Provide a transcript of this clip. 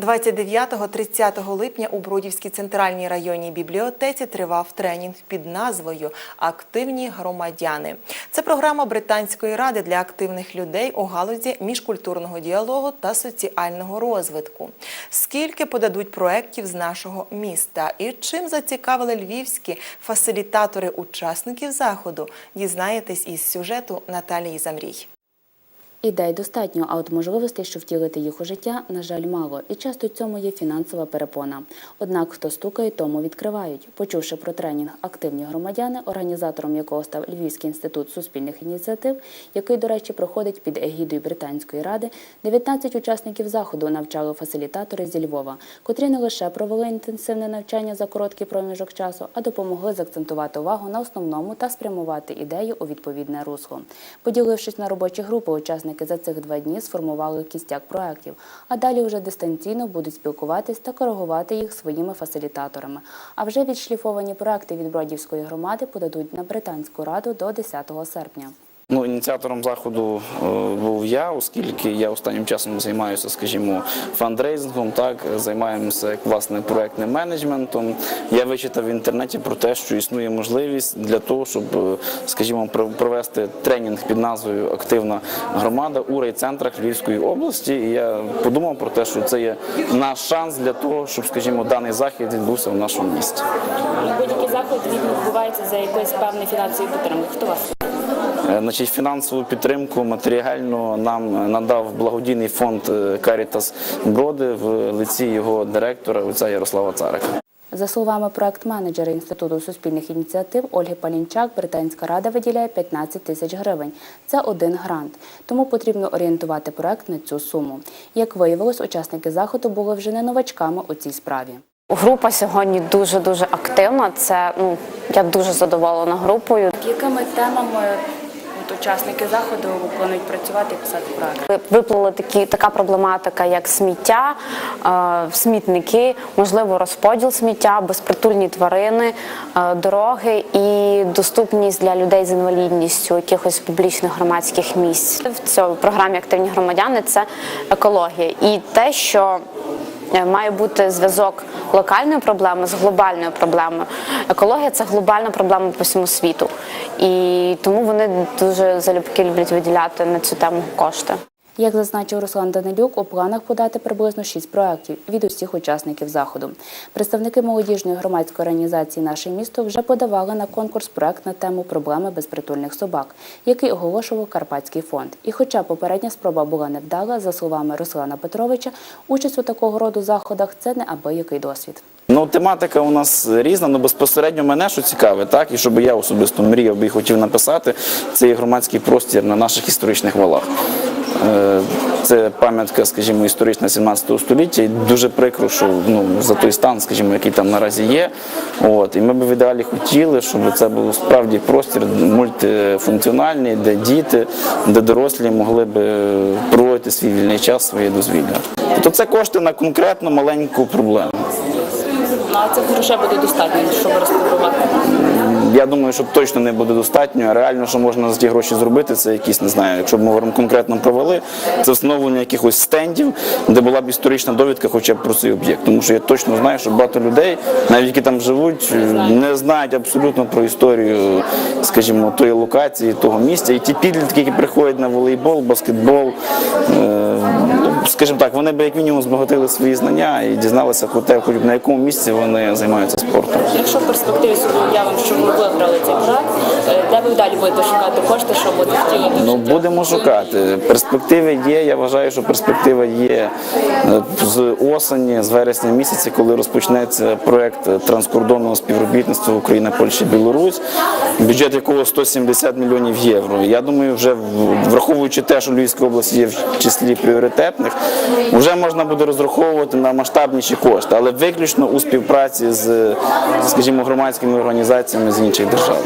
29-30 липня у Бродівській центральній районній бібліотеці тривав тренінг під назвою Активні громадяни. Це програма Британської ради для активних людей у галузі міжкультурного діалогу та соціального розвитку. Скільки подадуть проєктів з нашого міста і чим зацікавили львівські фасилітатори учасників заходу, дізнаєтесь із сюжету Наталії Замрій. Ідей достатньо, а от можливостей, що втілити їх у життя, на жаль, мало, і часто цьому є фінансова перепона. Однак, хто стукає, тому відкривають. Почувши про тренінг активні громадяни, організатором якого став Львівський інститут суспільних ініціатив, який, до речі, проходить під егідою Британської ради, 19 учасників заходу навчали фасилітатори зі Львова, котрі не лише провели інтенсивне навчання за короткий проміжок часу, а допомогли заакцентувати увагу на основному та спрямувати ідею у відповідне русло. Поділившись на робочі групи, учасники за цих два дні сформували кістяк проєктів, а далі вже дистанційно будуть спілкуватись та коригувати їх своїми фасилітаторами. А вже відшліфовані проекти від Бродівської громади подадуть на британську раду до 10 серпня. Ну, ініціатором заходу е, був я, оскільки я останнім часом займаюся, скажімо, фандрейзингом, так займаємося як власне проектним менеджментом. Я вичитав в інтернеті про те, що існує можливість для того, щоб, е, скажімо, пров- провести тренінг під назвою Активна громада у райцентрах Львівської області. І я подумав про те, що це є наш шанс для того, щоб, скажімо, даний захід відбувся в нашому місті. Будь-який заход відбувається за якоюсь певною фінансовою підтримкою. Хто вас? Е, Значить, фінансову підтримку матеріально нам надав благодійний фонд е, Caritas Броди в лиці його директора отця Ярослава Царика. За словами проект-менеджера Інституту суспільних ініціатив Ольги Палінчак, Британська рада виділяє 15 тисяч гривень. Це один грант, тому потрібно орієнтувати проект на цю суму. Як виявилось, учасники заходу були вже не новачками у цій справі. Група сьогодні дуже дуже активна. Це ну я дуже задоволена групою. Якими темами учасники заходу планують працювати і писати проект? Виплили такі така проблематика, як сміття, е, смітники, можливо, розподіл сміття, безпритульні тварини, е, дороги і доступність для людей з інвалідністю якихось публічних громадських місць. В цій програмі активні громадяни це екологія і те, що Має бути зв'язок локальної проблеми з глобальною проблемою. Екологія це глобальна проблема по всьому світу, і тому вони дуже залюбки люблять виділяти на цю тему кошти. Як зазначив Руслан Данилюк, у планах подати приблизно шість проєктів від усіх учасників заходу. Представники молодіжної громадської організації Наше місто вже подавали на конкурс проект на тему проблеми безпритульних собак, який оголошував Карпатський фонд. І хоча попередня спроба була невдала, за словами Руслана Петровича, участь у такого роду заходах це не абиякий досвід. Ну, тематика у нас різна, але безпосередньо мене що цікаве, так, і щоб я особисто мріяв би і хотів написати, це є громадський простір на наших історичних валах. Е, Це пам'ятка, скажімо, історична 17 століття. І дуже прикро, що ну, за той стан, скажімо, який там наразі є. От, і ми б в ідеалі хотіли, щоб це був справді простір мультифункціональний, де діти, де дорослі могли б проводити свій вільний час, своє дозвілля. Тобто це кошти на конкретну маленьку проблему. На цих грошей буде достатньо, щоб реставрувати. Я думаю, що точно не буде достатньо. Реально, що можна за ті гроші зробити, це якісь, не знаю, якщо б ми конкретно провели, це встановлення якихось стендів, де була б історична довідка хоча б про цей об'єкт. Тому що я точно знаю, що багато людей, навіть які там живуть, не знають абсолютно про історію, скажімо, тої локації, того місця. І ті підлітки, які приходять на волейбол, баскетбол, е, скажімо так, вони б як мінімум збагатили свої знання і дізналися про те, хоч б на якому місці вони займаються спортом. Якщо в перспективі собі уявимо, що ви виграли цей проект, де ви далі будете шукати кошти, щоб от втілити? Ну будемо шукати. Перспективи є. Я вважаю, що перспектива є е, з осені, з вересня місяця, коли розпочнеться проект транскордонного співробітництва Україна, Польща, Білорусь, бюджет якого 170 мільйонів євро. Я думаю, вже враховуючи те, що Львівська область є в числі пріоритетних, вже можна буде розраховувати на масштабніші кошти, але виключно у співпраці з, скажімо, громадськими організаціями з інших держав.